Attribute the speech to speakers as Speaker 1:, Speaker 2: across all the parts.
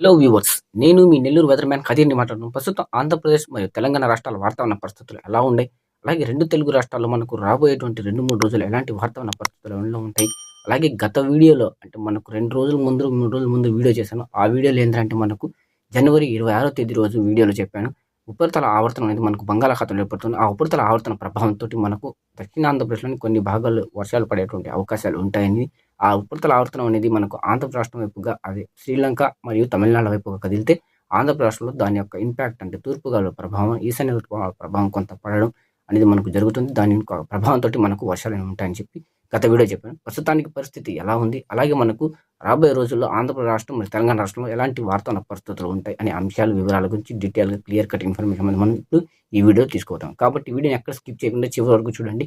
Speaker 1: Hello viewers నేను మీ Nellore weather man ఖదీర్ని మాట్లాడుతున్నాను. ప్రస్తుతం ఆంధ్రప్రదేశ్ మరియు తెలంగాణ రాష్ట్రాల వాతావరణ పరిస్థితులు ఎలా ఉన్నాయి? అలాగే రెండు తెలుగు రాష్ట్రాల్లో మనకు రాబోయేటువంటి రెండు మూడు రోజులు ఎలాంటి వాతావరణ పరిస్థితులు ఉంటాయి? అలాగే గత వీడియోలో అంటే మనకు రెండు రోజుల ముందు మూడు రోజుల ముందు వీడియో చేశాను. ఆ వీడియోలో ఏంటంటే మనకు జనవరి ఇరవై ఆరో తేదీ రోజు వీడియోలో చెప్పాను. ఉపరితల ఆవర్తనం అనేది మనకు బంగాళాఖాతంలో ఏర్పడుతుంది. ఆ ఉపరితల ఆవర్తన ప్రభావంతో మనకు దక్షిణ ఆంధ్రప్రదేశ్లోని కొన్ని భాగాల్లో వర్షాలు పడేటువంటి అవకాశాలు ఉంటాయని ఆ ఉపరితల ఆవర్తనం అనేది మనకు ఆంధ్రప్రాష్ట్రం రాష్ట్రం వైపుగా అదే శ్రీలంక మరియు తమిళనాడు వైపుగా కదిలితే ఆంధ్రప్రదేశ్లో దాని యొక్క ఇంపాక్ట్ అంటే తూర్పు గాలుల ప్రభావం ఈశాన్య ఋతుపవనాల ప్రభావం కొంత పడడం అనేది మనకు జరుగుతుంది. దాని యొక్క ప్రభావంతో మనకు వర్షాలు ఉంటాయని చెప్పి గత వీడియో చెప్పాను. ప్రస్తుతానికి పరిస్థితి ఎలా ఉంది? అలాగే మనకు రాబోయే రోజుల్లో ఆంధ్రప్రదేశ్ రాష్ట్రం మరియు తెలంగాణ రాష్ట్రంలో ఎలాంటి వార్తా పరిస్థితులు ఉంటాయి అనే అంశాలు వివరాల గురించి డీటెయిల్గా క్లియర్ కట్ ఇన్ఫర్మేషన్ అనేది మనం ఇప్పుడు ఈ వీడియో తీసుకోవటం కాబట్టి వీడియోని ఎక్కడ స్కిప్ చేయకుండా చివరి వరకు చూడండి.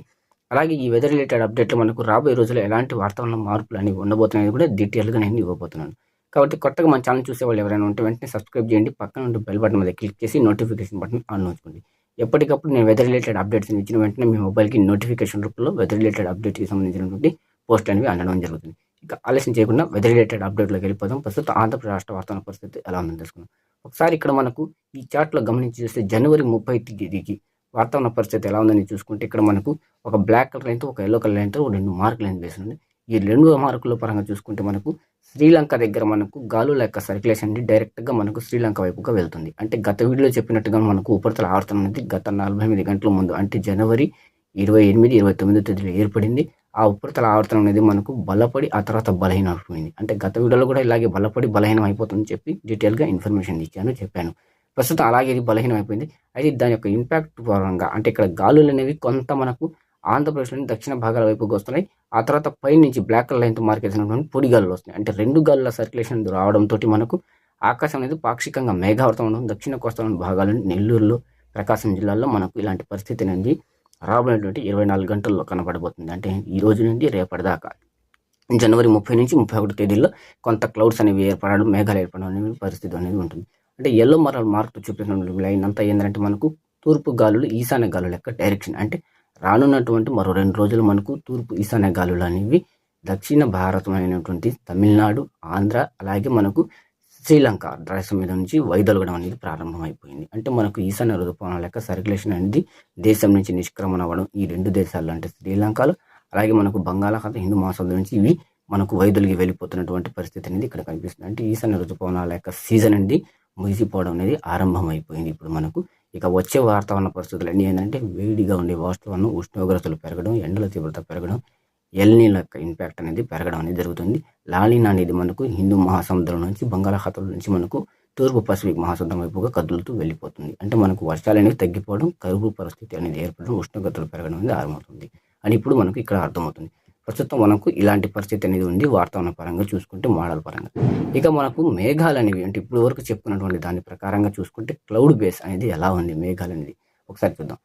Speaker 1: అలాగే ఈ వెదర్ రిలేటెడ్ అప్డేట్లు మనకు రాబోయే రోజుల్లో ఎలాంటి వాతావరణ మార్పులు అనేవి ఉండబోతున్నాయి కూడా డీటెయిల్గా నేను ఇవ్వబోతున్నాను. కాబట్టి కొత్తగా మన ఛానల్ చూసే వాళ్ళు ఎవరైనా ఉంటే వెంటనే సబ్స్క్రైబ్ చేయండి. పక్కన ఉంటే బెల్ బటన్ మీద క్లిక్ చేసి నోటిఫికేషన్ బటన్ ఆన్ ఉంచుకోండి. ఎప్పటికప్పుడు నేను వెదర్ రిలేటెడ్ అప్డేట్స్ ఇచ్చిన వెంటనే మీ మొబైల్కి నోటిఫికేషన్ రూపంలో వెదర్ రిలేటెడ్ అప్డేట్కి సంబంధించినటువంటి పోస్ట్ అనేవి అందడం జరుగుతుంది. ఇక ఆలస్యం చేయకుండా వెదర్ రిలేటెడ్ అప్డేట్లోకి వెళ్ళిపోదాం. ప్రస్తుతం ఆంధ్రప్రదేశ్ రాష్ట్ర వాతావరణ పరిస్థితి ఎలా ఉందని తెలుసుకుందాం. ఒకసారి ఇక్కడ మనకు ఈ చార్ట్లో గమనించి చూస్తే జనవరి ముప్పై తేదీకి వాతావరణ పరిస్థితి ఎలా ఉందని చూసుకుంటే ఇక్కడ మనకు ఒక బ్లాక్ కలర్ లైన్తో ఒక ఎల్లో కలర్ లైన్తో రెండు మార్కులు లైన్ వేసింది ఈ రెండు మార్కుల పరంగా చూసుకుంటే మనకు శ్రీలంక దగ్గర మనకు గాలు లెక్క సర్క్యులేషన్ డైరెక్ట్గా మనకు శ్రీలంక వైపుగా వెళ్తుంది. అంటే గత వీడియోలో చెప్పినట్టుగా మనకు ఉపరితల ఆవర్తనం అనేది గత నలభై ఎనిమిది గంటల ముందు అంటే జనవరి ఇరవై ఎనిమిది ఇరవై తొమ్మిది తేదీలో ఏర్పడింది. ఆ ఉపరితల ఆవర్తనం అనేది మనకు బలపడి ఆ తర్వాత బలహీనం అయిపోయింది అంటే గత వీడియోలో కూడా ఇలాగే బలపడి బలహీనం అయిపోతుందని చెప్పి డీటెయిల్గా ఇన్ఫర్మేషన్ ఇచ్చాను చెప్పాను. ప్రస్తుతం అలాగే ఇది బలహీనం అయిపోయింది అయితే దాని యొక్క ఇంపాక్ట్ పరంగా అంటే ఇక్కడ గాలులు అనేవి కొంత మనకు ఆంధ్రప్రదేశ్లోని దక్షిణ భాగాల వైపుకి వస్తున్నాయి. ఆ తర్వాత పైన నుంచి బ్లాక్ కలర్ లైన్తో మార్కెట్ పొడి గాలులు వస్తున్నాయి. అంటే రెండు గాలుల సర్క్యులేషన్ రావడంతో మనకు ఆకాశం అనేది పాక్షికంగా మేఘావృతం ఉండడం దక్షిణ కోస్తాలోని భాగాలు నెల్లూరులో ప్రకాశం జిల్లాలో మనకు ఇలాంటి పరిస్థితి అనేది రాబోయేటువంటి ఇరవై నాలుగు గంటల్లో కనబడబోతుంది. అంటే ఈ రోజు నుండి రేపటి దాకా. జనవరి ముప్పై నుంచి ముప్పై ఒకటి తేదీల్లో కొంత క్లౌడ్స్ అనేవి ఏర్పడడం మేఘాలు ఏర్పడడం అనేవి పరిస్థితి అనేది ఉంటుంది. అంటే ఎల్లో మరల్ మార్క్ చూపిన లైన్ అంతా ఏంటంటే మనకు తూర్పు గాలులు ఈశాన్య గాలుల యొక్క డైరెక్షన్ అంటే రానున్నటువంటి మరో రెండు రోజులు మనకు తూర్పు ఈశాన్య గాలులు అనేవి దక్షిణ భారతమైనటువంటి తమిళనాడు ఆంధ్ర అలాగే మనకు శ్రీలంక రాష్ట్రం మీద నుంచి వైదొలగడం అనేది ప్రారంభమైపోయింది. అంటే మనకు ఈశాన్య రుతుపవనాల యొక్క సర్క్యులేషన్ అనేది దేశం నుంచి నిష్క్రమణ అవ్వడం ఈ రెండు దేశాల్లో అంటే శ్రీలంకలో అలాగే మనకు బంగాళాఖాతం హిందూ మహాసముద్రం నుంచి ఇవి మనకు వైదొలిగి వెళ్ళిపోతున్నటువంటి పరిస్థితి అనేది ఇక్కడ కనిపిస్తుంది. అంటే ఈశాన్య రుతుపవనాల యొక్క సీజన్ అనేది ముగిసిపోవడం అనేది ఆరంభమైపోయింది. ఇప్పుడు మనకు ఇక వచ్చే వాతావరణ పరిస్థితులు అన్నీ ఏంటంటే వేడిగా ఉండే వాతావరణం ఉష్ణోగ్రతలు పెరగడం ఎండల తీవ్రత పెరగడం ఎల్నీల యొక్క ఇంపాక్ట్ అనేది పెరగడం అనేది జరుగుతుంది. లాలినా అనేది మనకు హిందూ మహాసముద్రం నుంచి బంగాళాఖాతం నుంచి మనకు తూర్పు పసిఫిక్ మహాసముద్రం వైపుగా కదులుతూ వెళ్ళిపోతుంది. అంటే మనకు వర్షాలు అనేవి తగ్గిపోవడం కరువు పరిస్థితి అనేది ఏర్పడడం ఉష్ణోగ్రతలు పెరగడం అనేది ఆరంభమవుతుంది. అని ఇప్పుడు మనకు ఇక్కడ అర్థమవుతుంది. ప్రస్తుతం మనకు ఇలాంటి పరిస్థితి అనేది ఉంది. వాతావరణ పరంగా చూసుకుంటే మోడల్ పరంగా. ఇక మనకు మేఘాలు అనేవి అంటే ఇప్పుడు వరకు చెప్పుకున్నటువంటి దాని ప్రకారంగా చూసుకుంటే క్లౌడ్ బేస్ అనేది ఎలా ఉంది? మేఘాలు అనేది ఒకసారి చూద్దాం.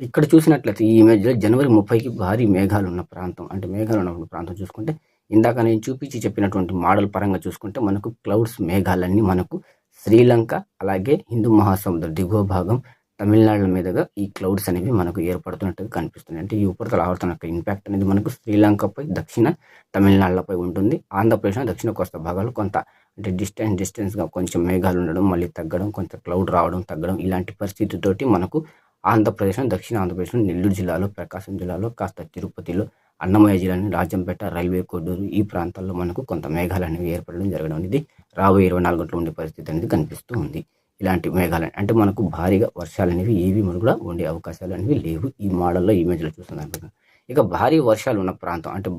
Speaker 1: ఇక్కడ చూసినట్లయితే ఈ ఇమేజ్లో జనవరి ముప్పైకి భారీ మేఘాలు ఉన్న ప్రాంతం. అంటే మేఘాలు ఉన్న ప్రాంతం చూసుకుంటే ఇందాక నేను చూపించి చెప్పినటువంటి మోడల్ పరంగా చూసుకుంటే మనకు క్లౌడ్స్ మేఘాలన్నీ మనకు శ్రీలంక అలాగే హిందూ మహాసముద్ర దిగువ భాగం తమిళనాడు మీదుగా ఈ క్లౌడ్స్ అనేవి మనకు ఏర్పడుతున్నట్టుగా కనిపిస్తుంది అంటే ఈ ఉపరితల ఆవర్తన యొక్క ఇంపాక్ట్ అనేది మనకు శ్రీలంకపై దక్షిణ తమిళనాడులపై ఉంటుంది. ఆంధ్రప్రదేశ్ దక్షిణ కోస్తా భాగాలు కొంత అంటే డిస్టెన్స్ డిస్టెన్స్గా కొంచెం మేఘాలు ఉండడం మళ్ళీ తగ్గడం కొంత క్లౌడ్ రావడం తగ్గడం ఇలాంటి పరిస్థితితోటి మనకు ఆంధ్రప్రదేశ్ దక్షిణ ఆంధ్రప్రదేశ్ నెల్లూరు జిల్లాలో ప్రకాశం జిల్లాలో కాస్త తిరుపతిలో అన్నమయ్య జిల్లాని రాజంపేట రైల్వే కొడూరు ఈ ప్రాంతాల్లో మనకు కొంత మేఘాలు అనేవి ఏర్పడడం జరగడం అనేది రాబోయే ఇరవై నాలుగు గంటలు ఉండే పరిస్థితి అనేది కనిపిస్తూ ఉంది. ఇలాంటి మేఘాలు అంటే మనకు భారీగా వర్షాలు అనేవి ఏవి కూడా ఉండే అవకాశాలు అనేవి లేవు ఈ మోడల్లో ఇమేజ్లో చూస్తున్న ఇక భారీ వర్షాలు ఉన్న ప్రాంతం అంటే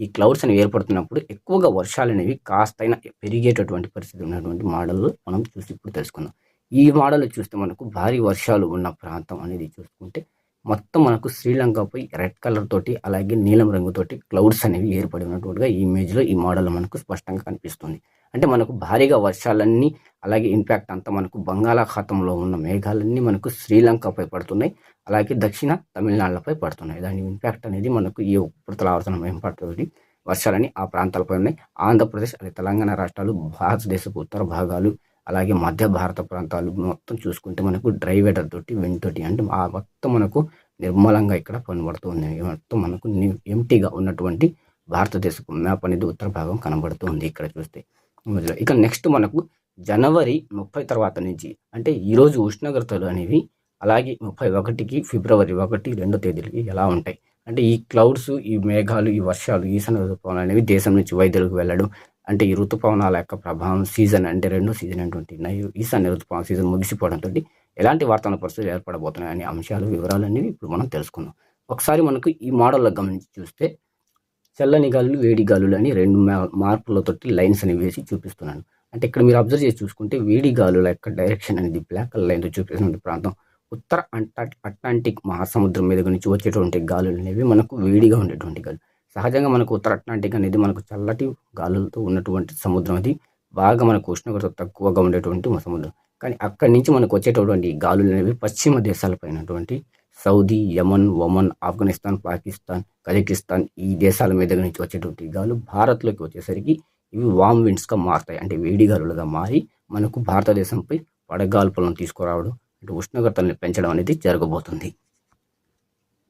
Speaker 1: ఈ క్లౌడ్స్ అనేవి ఏర్పడుతున్నప్పుడు ఎక్కువగా వర్షాలు అనేవి కాస్తైనా పెరిగేటటువంటి పరిస్థితి ఉన్నటువంటి మోడల్ మనం చూసి ఇప్పుడు తెలుసుకుందాం. ఈ మోడల్ చూస్తే మనకు భారీ వర్షాలు ఉన్న ప్రాంతం అనేది చూసుకుంటే మొత్తం మనకు శ్రీలంకపై రెడ్ కలర్ తోటి అలాగే నీలం రంగుతోటి క్లౌడ్స్ అనేవి ఏర్పడి ఉన్నట్టుగా ఈ ఇమేజ్లో ఈ మోడల్ మనకు స్పష్టంగా కనిపిస్తుంది. అంటే మనకు భారీగా వర్షాలన్నీ అలాగే ఇంపాక్ట్ అంతా మనకు బంగాళాఖాతంలో ఉన్న మేఘాలన్నీ మనకు శ్రీలంకపై పడుతున్నాయి. అలాగే దక్షిణ తమిళనాడులపై పడుతున్నాయి. దాని ఇంపాక్ట్ అనేది మనకు ఈ ఉపరితల ఆవర్తనం ఏర్పడుతుంది వర్షాలని ఆ ప్రాంతాలపై ఉన్నాయి. ఆంధ్రప్రదేశ్ అలాగే తెలంగాణ రాష్ట్రాలు భారతదేశపు ఉత్తర భాగాలు అలాగే మధ్య భారత ప్రాంతాలు మొత్తం చూసుకుంటే మనకు డ్రై వెదర్ తోటి విండ్ తోటి అంటే ఆ మొత్తం మనకు నిర్మలంగా ఇక్కడ కనబడుతుంది మొత్తం మనకు ఎంటీగా ఉన్నటువంటి భారతదేశపు మ్యాప్ అనేది ఉత్తర భాగం కనబడుతుంది ఇక్కడ చూస్తే. ఇక నెక్స్ట్ మనకు జనవరి ముప్పై తర్వాత నుంచి అంటే ఈరోజు ఉష్ణోగ్రతలు అనేవి అలాగే ముప్పై ఒకటికి ఫిబ్రవరి ఒకటి రెండో తేదీలకి ఎలా ఉంటాయి? అంటే ఈ క్లౌడ్స్ ఈ మేఘాలు ఈ వర్షాలు ఈశాన్య ఋతుపవనాలు అనేవి దేశం నుంచి వైద్యులకు వెళ్ళడం అంటే ఈ ఋతుపవనాల యొక్క ప్రభావం సీజన్ అంటే రెండో సీజన్ అటువంటి నై- ఈశాన్య ఋతుపవన సీజన్ ముగిసిపోవడంతో ఎలాంటి వాతావరణ పరిస్థితులు ఏర్పడబోతున్నాయి అనే అంశాలు వివరాలు అనేవి ఇప్పుడు మనం తెలుసుకుందాం. ఒకసారి మనకు ఈ మోడల్లో గమనించి చూస్తే చల్లని గాలులు వేడి గాలులు అని రెండు మార్పులతోటి లైన్స్ అనేవి వేసి చూపిస్తున్నాను. అంటే ఇక్కడ మీరు అబ్జర్వ్ చేసి చూసుకుంటే వేడి గాలుల యొక్క డైరెక్షన్ అనేది బ్లాక్ కలర్ లైన్తో చూపిస్తున్న ప్రాంతం. ఉత్తర అంటా అట్లాంటిక్ మహాసముద్రం మీద నుంచి వచ్చేటువంటి గాలులు అనేవి మనకు వేడిగా ఉండేటువంటి గాలు సహజంగా మనకు ఉత్తర అట్లాంటిక్ అనేది మనకు చల్లటి గాలులతో ఉన్నటువంటి సముద్రం అది. బాగా మనకు ఉష్ణోగ్రత తక్కువగా ఉండేటువంటి సముద్రం. కానీ అక్కడి నుంచి మనకు వచ్చేటటువంటి గాలులు అనేవి పశ్చిమ దేశాలపైనటువంటి Saudi Yemen Oman Afghanistan Pakistan Kazakhstan ఈ దేశాల మీద నుంచి వచ్చేటువంటి గాలు భారత్లోకి వచ్చేసరికి ఇవి వామ్ విండ్స్గా మారుతాయి. అంటే వేడి గాలులుగా మారి మనకు భారతదేశంపై వడగాల్పులను తీసుకురావడం అంటే ఉష్ణోగ్రతల్ని పెంచడం అనేది జరగబోతుంది.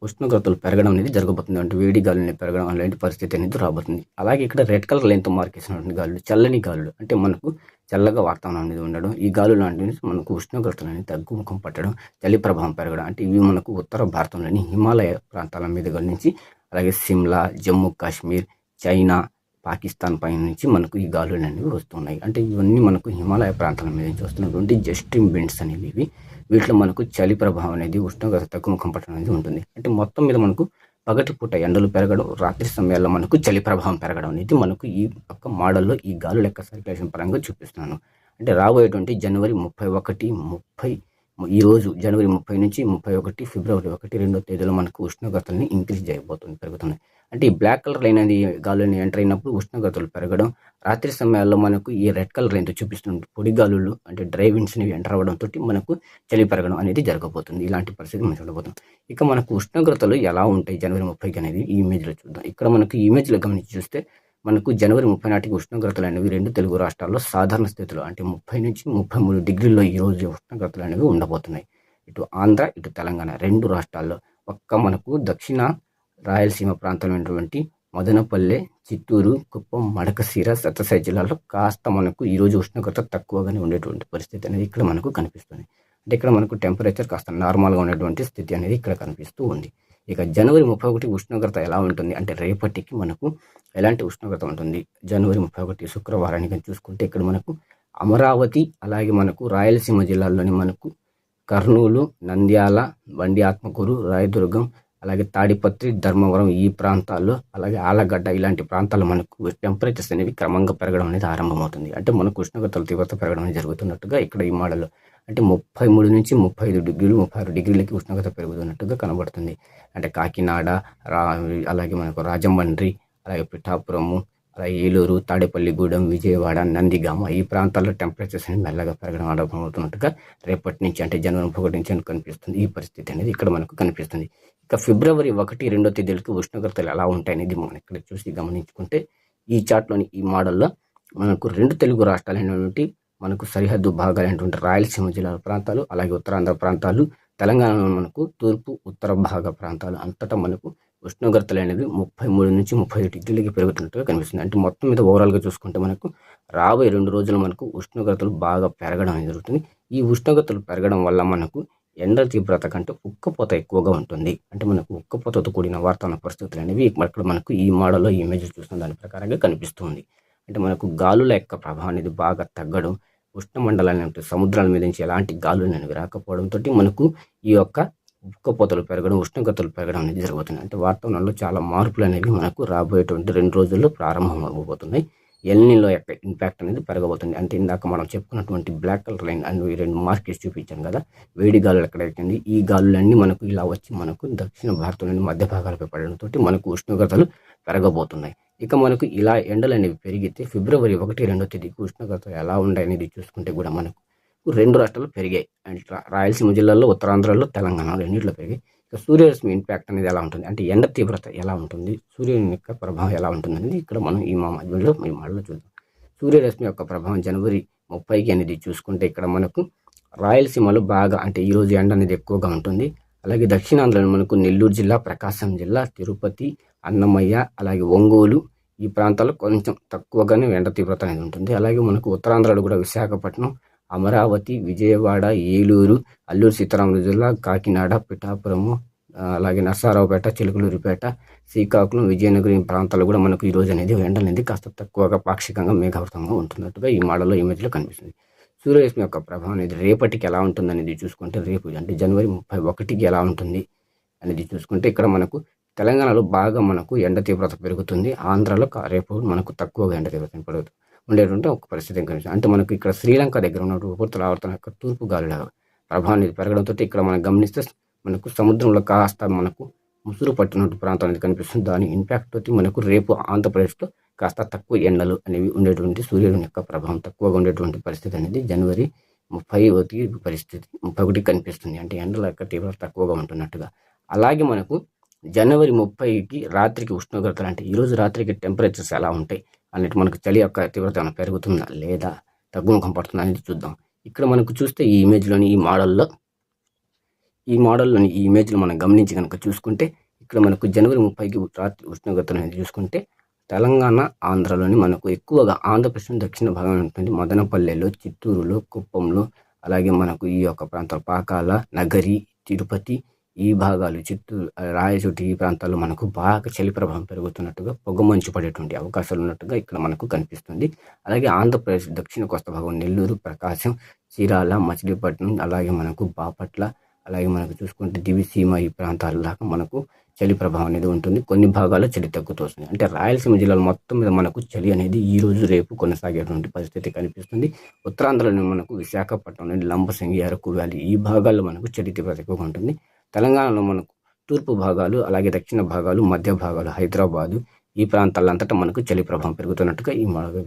Speaker 1: ఉష్ణోగ్రతలు పెరగడం అనేది జరగబోతుంది. అంటే వేడి గాలుని పెరగడం అలాంటి పరిస్థితి అనేది రాబోతుంది. అలాగే ఇక్కడ రెడ్ కలర్ లైన్తో మార్కేసినటువంటి గాలులు చల్లని గాలులు అంటే మనకు చల్లగా వాతావరణం అనేది ఉండడం ఈ గాలులు లాంటివి మనకు ఉష్ణోగ్రతలు అనేది తగ్గుముఖం పట్టడం చలి ప్రభావం పెరగడం అంటే ఇవి మనకు ఉత్తర భారతంలోని హిమాలయ ప్రాంతాల మీద నుంచి అలాగే సిమ్లా జమ్మూ కాశ్మీర్ చైనా పాకిస్తాన్ పై నుంచి మనకు ఈ గాలులు అనేవి వస్తున్నాయి. అంటే ఇవన్నీ మనకు హిమాలయ ప్రాంతాల మీద నుంచి వస్తున్నటువంటి జస్టిమ్ బిండ్స్ అనేవి. ఇవి వీటిలో మనకు చలి ప్రభావం అనేది ఉష్ణోగ్రత తగ్గుముఖం పట్టడం అనేది ఉంటుంది. అంటే మొత్తం మీద మనకు పగటి పూట ఎండలు పెరగడం రాత్రి సమయాల్లో మనకు చలి ప్రభావం పెరగడం అనేది మనకు ఈ యొక్క మోడల్లో ఈ గాలు లెక్క సర్క్యులేషన్ పరంగా చూపిస్తున్నాను. అంటే రాబోయేటువంటి జనవరి ముప్పై ఒకటి ముప్పై ఈరోజు జనవరి ముప్పై నుంచి ముప్పై ఒకటి ఫిబ్రవరి ఒకటి రెండో తేదీలో మనకు ఉష్ణోగ్రతల్ని ఇంక్రీజ్ చేయబోతుంది పెరుగుతున్నాయి. అంటే ఈ బ్లాక్ కలర్ లైన్ అనేది గాలుని ఎంటర్ అయినప్పుడు ఉష్ణోగ్రతలు పెరగడం రాత్రి సమయాల్లో మనకు ఈ రెడ్ కలర్ లైన్తో చూపిస్తున్న పొడి గాలులు అంటే డ్రై విండ్స్ ఎంటర్ అవ్వడంతో మనకు చలి పెరగడం అనేది జరగబోతుంది. ఇలాంటి పరిస్థితి మనం చూడబోతుంది ఇక మనకు ఉష్ణోగ్రతలు ఎలా ఉంటాయి జనవరి ముప్పైకి అనేది ఈ ఇమేజ్లో చూద్దాం. ఇక్కడ మనకు ఈ ఇమేజ్లో గమనించి చూస్తే మనకు జనవరి ముప్పై నాటికి ఉష్ణోగ్రతలు అనేవి రెండు తెలుగు రాష్ట్రాల్లో సాధారణ స్థితిలో అంటే ముప్పై నుంచి ముప్పై మూడు డిగ్రీల్లో ఈ రోజు ఉష్ణోగ్రతలు అనేవి ఉండబోతున్నాయి. ఇటు ఆంధ్ర ఇటు తెలంగాణ రెండు రాష్ట్రాల్లో ఒక్క మనకు దక్షిణ రాయలసీమ ప్రాంతమైనటువంటి మదనపల్లె చిత్తూరు కుప్పం మడకశీర సత్యసాయి జిల్లాలో కాస్త మనకు ఈరోజు ఉష్ణోగ్రత తక్కువగానే ఉండేటువంటి పరిస్థితి అనేది ఇక్కడ మనకు కనిపిస్తుంది. అంటే ఇక్కడ మనకు టెంపరేచర్ కాస్త నార్మల్గా ఉన్నటువంటి స్థితి అనేది ఇక్కడ కనిపిస్తూ ఉంది. ఇక జనవరి ముప్పై ఒకటి ఉష్ణోగ్రత ఎలా ఉంటుంది? అంటే రేపటికి మనకు ఎలాంటి ఉష్ణోగ్రత ఉంటుంది? జనవరి ముప్పై ఒకటి శుక్రవారానికి చూసుకుంటే ఇక్కడ మనకు అమరావతి అలాగే మనకు రాయలసీమ జిల్లాల్లోని మనకు కర్నూలు నంద్యాల బండి ఆత్మకూరు రాయదుర్గం అలాగే తాడిపత్రి ధర్మవరం ఈ ప్రాంతాల్లో అలాగే ఆలగడ్డ ఇలాంటి ప్రాంతాల్లో మనకు టెంపరేచర్స్ అనేవి క్రమంగా పెరగడం అనేది ఆరంభమవుతుంది. అంటే మనకు ఉష్ణోగ్రతల తీవ్రత పెరగడం అనేది జరుగుతున్నట్టుగా ఇక్కడ ఈ మోడల్లో అంటే ముప్పై మూడు నుంచి ముప్పై ఐదు డిగ్రీలు ముప్పై ఆరు డిగ్రీలకి ఉష్ణోగ్రత పెరుగుతున్నట్టుగా కనబడుతుంది. అంటే కాకినాడ రా అలాగే మనకు రాజమండ్రి అలాగే పిఠాపురము అలాగే ఏలూరు తాడేపల్లిగూడెం విజయవాడ నందిగామ ఈ ప్రాంతాల్లో టెంపరేచర్స్ అనేది మెల్లగా పెరగడం ఆరంభమవుతున్నట్టుగా రేపటి నుంచి అంటే జనవరి ఒకటి నుంచి కనిపిస్తుంది. ఈ పరిస్థితి అనేది ఇక్కడ మనకు కనిపిస్తుంది. ఇక ఫిబ్రవరి ఒకటి రెండో తేదీలకి ఉష్ణోగ్రతలు ఎలా ఉంటాయనేది మనం ఇక్కడ చూసి గమనించుకుంటే ఈ చార్ట్లోని ఈ మోడల్లో మనకు రెండు తెలుగు రాష్ట్రాలైనటువంటి మనకు సరిహద్దు భాగాలైనటువంటి రాయలసీమ జిల్లాల ప్రాంతాలు అలాగే ఉత్తరాంధ్ర ప్రాంతాలు తెలంగాణలో మనకు తూర్పు ఉత్తర భాగ ప్రాంతాలు అంతటా మనకు ఉష్ణోగ్రతలు అనేవి ముప్పై మూడు నుంచి ముప్పై ఐదు డిగ్రీలకి పెరుగుతున్నట్టుగా కనిపిస్తుంది. అంటే మొత్తం మీద ఓవరాల్గా చూసుకుంటే మనకు రాబోయే రెండు రోజులు మనకు ఉష్ణోగ్రతలు బాగా పెరగడం జరుగుతుంది. ఈ ఉష్ణోగ్రతలు పెరగడం వల్ల మనకు ఎండ తీవ్రత కంటే ఉక్కపోత ఎక్కువగా ఉంటుంది. అంటే మనకు ఉక్కపోతతో కూడిన వాతావరణ పరిస్థితులు అనేవి ఇక్కడ మనకు ఈ మోడల్లో ఈ ఇమేజ్ చూస్తున్న దాని ప్రకారంగా కనిపిస్తుంది. అంటే మనకు గాలుల యొక్క ప్రభావం అనేది బాగా తగ్గడం ఉష్ణమండలాన్ని సముద్రాల మీద నుంచి ఎలాంటి గాలులు అనేవి రాకపోవడంతో మనకు ఈ యొక్క ఉక్కపోతలు పెరగడం ఉష్ణోగ్రతలు పెరగడం అనేది జరుగుతుంది అంటే వాతావరణంలో చాలా మార్పులు అనేవి మనకు రాబోయేటువంటి రెండు రోజుల్లో ప్రారంభం అవ్వబోతున్నాయి ఎల్నిలో యొక్క ఇంపాక్ట్ అనేది పెరగబోతుంది. అంటే ఇందాక మనం చెప్పుకున్నటువంటి బ్లాక్ కలర్ లైన్ అండ్ ఈ రెండు మార్కెట్స్ చూపించాం కదా వేడి గాలులు ఎక్కడైతుంది ఈ గాలులన్నీ మనకు ఇలా వచ్చి మనకు దక్షిణ భారతంలోని మధ్య భాగాలపై పడడంతో మనకు ఉష్ణోగ్రతలు పెరగబోతున్నాయి. ఇక మనకు ఇలా ఎండలు అనేవి పెరిగితే ఫిబ్రవరి ఒకటి రెండో తేదీకి ఉష్ణోగ్రత ఎలా ఉన్నాయి అనేది చూసుకుంటే కూడా మనకు రెండు రాష్ట్రాలు పెరిగాయి. అంటే రాయలసీమ జిల్లాలో ఉత్తరాంధ్రలో తెలంగాణ రెండింటిలో పెరిగాయి. ఇక సూర్యరశ్మి ఇంపాక్ట్ అనేది ఎలా ఉంటుంది? అంటే ఎండ తీవ్రత ఎలా ఉంటుంది? సూర్యుని యొక్క ప్రభావం ఎలా ఉంటుంది అనేది ఇక్కడ మనం ఈ మా మధ్యలో ఈ మళ్ళీ చూద్దాం. సూర్యరశ్మి యొక్క ప్రభావం జనవరి ముప్పైకి అనేది చూసుకుంటే ఇక్కడ మనకు రాయలసీమలో బాగా అంటే ఈరోజు ఎండ అనేది ఎక్కువగా ఉంటుంది. అలాగే దక్షిణాంధ్రలో మనకు నెల్లూరు జిల్లా ప్రకాశం జిల్లా తిరుపతి అన్నమయ్య అలాగే ఒంగోలు ఈ ప్రాంతాల్లో కొంచెం తక్కువగానే ఎండ తీవ్రత అనేది ఉంటుంది. అలాగే మనకు ఉత్తరాంధ్రలో కూడా విశాఖపట్నం అమరావతి విజయవాడ ఏలూరు అల్లూరు సీతారామరాజు జిల్లా కాకినాడ పిఠాపురము అలాగే నర్సారావుపేట చిలుకలూరిపేట శ్రీకాకుళం విజయనగరం ఈ కూడా మనకు ఈ రోజు అనేది ఎండ అనేది కాస్త తక్కువగా పాక్షికంగా మేఘావృతంగా ఉంటున్నట్టుగా ఈ మోడల్లో ఇమేజ్లో కనిపిస్తుంది. సూర్యరశ్మి యొక్క ప్రభావం అనేది రేపటికి ఎలా ఉంటుంది అనేది చూసుకుంటే రేపు అంటే జనవరి ముప్పై ఒకటికి ఎలా ఉంటుంది అనేది చూసుకుంటే ఇక్కడ మనకు తెలంగాణలో బాగా మనకు ఎండ తీవ్రత పెరుగుతుంది. ఆంధ్రాలో రేపు మనకు తక్కువగా ఎండ తీవ్రత పెరుగుతుంది ఉండేటువంటి ఒక పరిస్థితి కనిపిస్తుంది అంటే మనకు ఇక్కడ శ్రీలంక దగ్గర ఉన్నటువంటి ఉపరితల ఆవర్తన యొక్క తూర్పు గాలుల ప్రభావం అనేది పెరగడంతో ఇక్కడ మనం గమనిస్తే మనకు సముద్రంలో కాస్త మనకు ముసురు పట్టినటువంటి ప్రాంతం అనేది కనిపిస్తుంది. దాని ఇంపాక్ట్ తోటి మనకు రేపు ఆంధ్రప్రదేశ్లో కాస్త తక్కువ ఎండలు అనేవి ఉండేటువంటి సూర్యుని యొక్క ప్రభావం తక్కువగా ఉండేటువంటి పరిస్థితి అనేది జనవరి ముప్పై ఒకటి పరిస్థితి ముప్పై ఒకటి కనిపిస్తుంది. అంటే ఎండల యొక్క తీవ్రత తక్కువగా ఉంటున్నట్టుగా. అలాగే మనకు జనవరి ముప్పైకి రాత్రికి ఉష్ణోగ్రతలు అంటే ఈరోజు రాత్రికి టెంపరేచర్స్ ఎలా ఉంటాయి? అన్నట్టు మనకు చలి యొక్క తీవ్రత ఏమైనా పెరుగుతుందా లేదా? తగ్గుముఖం పడుతుందా అనేది చూద్దాం. ఇక్కడ మనకు చూస్తే ఈ ఇమేజ్లోని ఈ మోడల్లో ఈ మోడల్లోని ఈ ఇమేజ్లో మనం గమనించి కనుక చూసుకుంటే ఇక్కడ మనకు జనవరి ముప్పైకి రాత్రి ఉష్ణోగ్రతలు అనేది చూసుకుంటే తెలంగాణ ఆంధ్రలోని మనకు ఎక్కువగా ఆంధ్రప్రదేశ్ దక్షిణ భాగం ఉంటుంది మదనపల్లెలో చిత్తూరులో కుప్పంలో అలాగే మనకు ఈ యొక్క ప్రాంతాలు పాకాల నగరి తిరుపతి ఈ భాగాలు చిత్తూరు రాయచోటి ఈ ప్రాంతాల్లో మనకు బాగా చలి ప్రభావం పెరుగుతున్నట్టుగా పొగమంచు పడేటువంటి అవకాశాలు ఉన్నట్టుగా ఇక్కడ మనకు కనిపిస్తుంది. అలాగే ఆంధ్రప్రదేశ్ దక్షిణ కోస్తా భాగం నెల్లూరు ప్రకాశం చీరాల మచిలీపట్నం అలాగే మనకు బాపట్ల అలాగే మనకు చూసుకుంటే దివిసీమ ఈ ప్రాంతాల దాకా మనకు చలి ప్రభావం అనేది ఉంటుంది. కొన్ని భాగాల్లో చలి తగ్గుతూ వస్తుంది. అంటే రాయలసీమ జిల్లాలో మొత్తం మీద మనకు చలి అనేది ఈ రోజు రేపు కొనసాగేటువంటి పరిస్థితి కనిపిస్తుంది. ఉత్తరాంధ్రలోని మనకు విశాఖపట్నం నుండి లంబసింగి అరకు వ్యాలీ ఈ భాగాల్లో మనకు చలి తీవ్రత ఎక్కువగా ఉంటుంది. తెలంగాణలో మనకు తూర్పు భాగాలు అలాగే దక్షిణ భాగాలు మధ్య భాగాలు హైదరాబాదు ఈ ప్రాంతాలంతటా మనకు చలి ప్రభావం పెరుగుతున్నట్టుగా ఈ మోడల్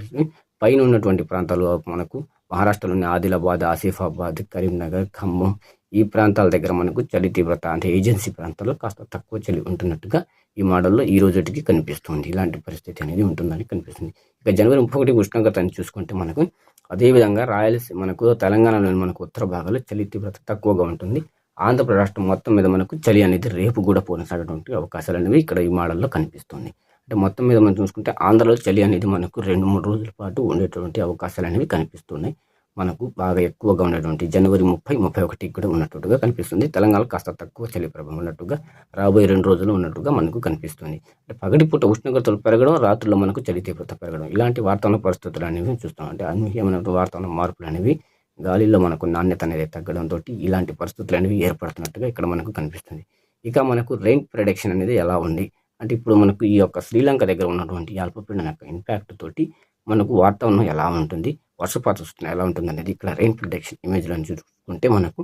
Speaker 1: పైన ఉన్నటువంటి ప్రాంతాలు మనకు మహారాష్ట్రలోని ఆదిలాబాద్ ఆసిఫాబాద్ కరీంనగర్ ఖమ్మం ఈ ప్రాంతాల దగ్గర మనకు చలి తీవ్రత అంటే ఏజెన్సీ ప్రాంతాల్లో కాస్త తక్కువ చలి ఉంటున్నట్టుగా ఈ మోడల్లో ఈ రోజుటికి కనిపిస్తుంది. ఇలాంటి పరిస్థితి అనేది ఉంటుందని కనిపిస్తుంది. ఇక జనవరి ముప్పై ఒకటి ఉష్ణోగ్రతని చూసుకుంటే మనకు అదేవిధంగా రాయలసీమ మనకు తెలంగాణలోని మనకు ఉత్తర భాగాల్లో చలి తీవ్రత తక్కువగా ఉంటుంది. ఆంధ్రప్రదేశ్ రాష్ట్రం మొత్తం మీద మనకు చలి అనేది రేపు కూడా కొనసాగడానికి అవకాశాలు అనేవి ఇక్కడ ఈ మోడల్లో కనిపిస్తుంది అంటే మొత్తం మీద మనం చూసుకుంటే ఆంధ్రలో చలి అనేది మనకు రెండు మూడు రోజుల పాటు ఉండేటువంటి అవకాశాలు అనేవి కనిపిస్తున్నాయి. మనకు బాగా ఎక్కువగా ఉన్నటువంటి జనవరి ముప్పై ముప్పై ఒకటికి కూడా ఉన్నట్టుగా కనిపిస్తుంది. తెలంగాణ కాస్త తక్కువ చలి ప్రభావం ఉన్నట్టుగా రాబోయే రెండు రోజులు ఉన్నట్టుగా మనకు కనిపిస్తుంది. అంటే పగటిపూట ఉష్ణోగ్రతలు పెరగడం రాత్రుల్లో మనకు చలి తీవ్రత పెరగడం ఇలాంటి వాతావరణ పరిస్థితులు అనేవి చూస్తాం. అంటే అనూహ్యమైన వాతావరణ మార్పులు అనేవి గాలిలో మనకు నాణ్యత అనేది తగ్గడంతో ఇలాంటి పరిస్థితులు అనేవి ఏర్పడుతున్నట్టుగా ఇక్కడ మనకు కనిపిస్తుంది. ఇక మనకు రెయిన్ ప్రొడక్షన్ అనేది ఎలా ఉంది? అంటే ఇప్పుడు మనకు ఈ యొక్క శ్రీలంక దగ్గర ఉన్నటువంటి అల్పపీడన యొక్క ఇంపాక్ట్ తోటి మనకు వాతావరణం ఎలా ఉంటుంది? వర్షపాత ఎలా ఉంటుంది అనేది ఇక్కడ రెయిన్ ప్రొడక్షన్ ఇమేజ్లో చూసుకుంటే మనకు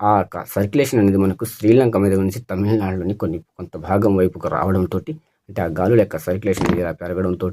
Speaker 1: ఆ యొక్క సర్క్యులేషన్ అనేది మనకు శ్రీలంక మీద నుంచి తమిళనాడులోని కొన్ని కొంత భాగం వైపుకు రావడంతో అంటే ఆ గాలుల యొక్క సర్క్యులేషన్ అనేది పెరగడంతో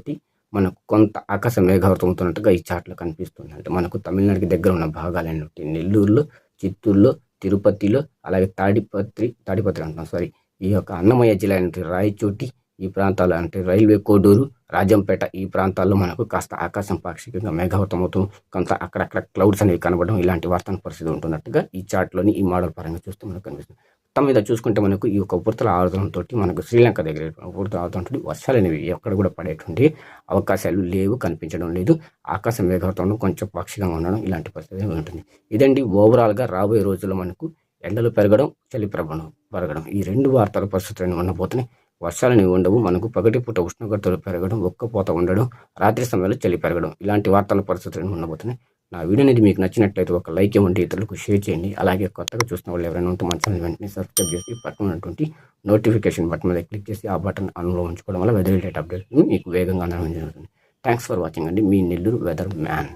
Speaker 1: మనకు కొంత ఆకాశ మేఘావృతం అవుతున్నట్టుగా ఈ చార్ట్లో కనిపిస్తుంది. అంటే మనకు తమిళనాడుకి దగ్గర ఉన్న భాగాలైనటువంటి నెల్లూరులో చిత్తూరులో తిరుపతిలో అలాగే తాడిపత్రి తాడిపత్రి అంటున్నాం సారీ ఈ యొక్క అన్నమయ్య జిల్లా అయినటువంటి రాయచోటి ఈ ప్రాంతాలు అంటే రైల్వే కోడూరు రాజంపేట ఈ ప్రాంతాల్లో మనకు కాస్త ఆకాశం పాక్షికంగా మేఘావృతం అవుతూ కొంత అక్కడక్కడ క్లౌడ్స్ అనేవి కనబడడం ఇలాంటి వాతావరణ పరిస్థితి ఉంటున్నట్టుగా ఈ చార్ట్లోని ఈ మోడల్ పరంగా చూస్తే మనకు కనిపిస్తుంది. మొత్తం మీద చూసుకుంటే మనకు ఈ యొక్క ఉపరితల ఆవర్తనంతో మనకు శ్రీలంక దగ్గర ఉపరితల ఆవర్తనంతో వర్షాలు అనేవి ఎక్కడ కూడా పడేటువంటి అవకాశాలు లేవు కనిపించడం లేదు. ఆకాశం మేఘావృతంలో కొంచెం పాక్షికంగా ఉండడం ఇలాంటి పరిస్థితి ఉంటుంది. ఇదండి ఓవరాల్గా రాబోయే రోజుల్లో మనకు ఎండలు పెరగడం చలి ప్రభావం పెరగడం. ఈ రెండు వార్తల పరిస్థితులు ఉండబోతున్నాయి వర్షాలని ఉండవు మనకు పగటిపూట ఉష్ణోగ్రతలు పెరగడం ఒక్కపోత ఉండడం రాత్రి సమయంలో చలి పెరగడం ఇలాంటి వార్తల పరిస్థితులు ఉండబోతున్నాయి నా వీడియో అనేది మీకు నచ్చినట్లయితే ఒక లైక్ ఇవ్వండి ఇతరులకు షేర్ చేయండి. అలాగే కొత్తగా చూసిన వాళ్ళు ఎవరైనా ఉంటే మన ఛానల్ వెంటనే సబ్స్క్రైబ్ చేసి పక్కన ఉన్నటువంటి నోటిఫికేషన్ బటన్ మీద క్లిక్ చేసి ఆ బటన్ ఆన్లో ఉంచుకోవడం వల్ల వెదర్ రిలేటెడ్ అప్డేట్స్ మీకు వేగంగా అందడం జరుగుతుంది. థ్యాంక్స్ ఫర్ వాచింగ్ అండి. మీ నెల్లూరు వెదర్ మ్యాన్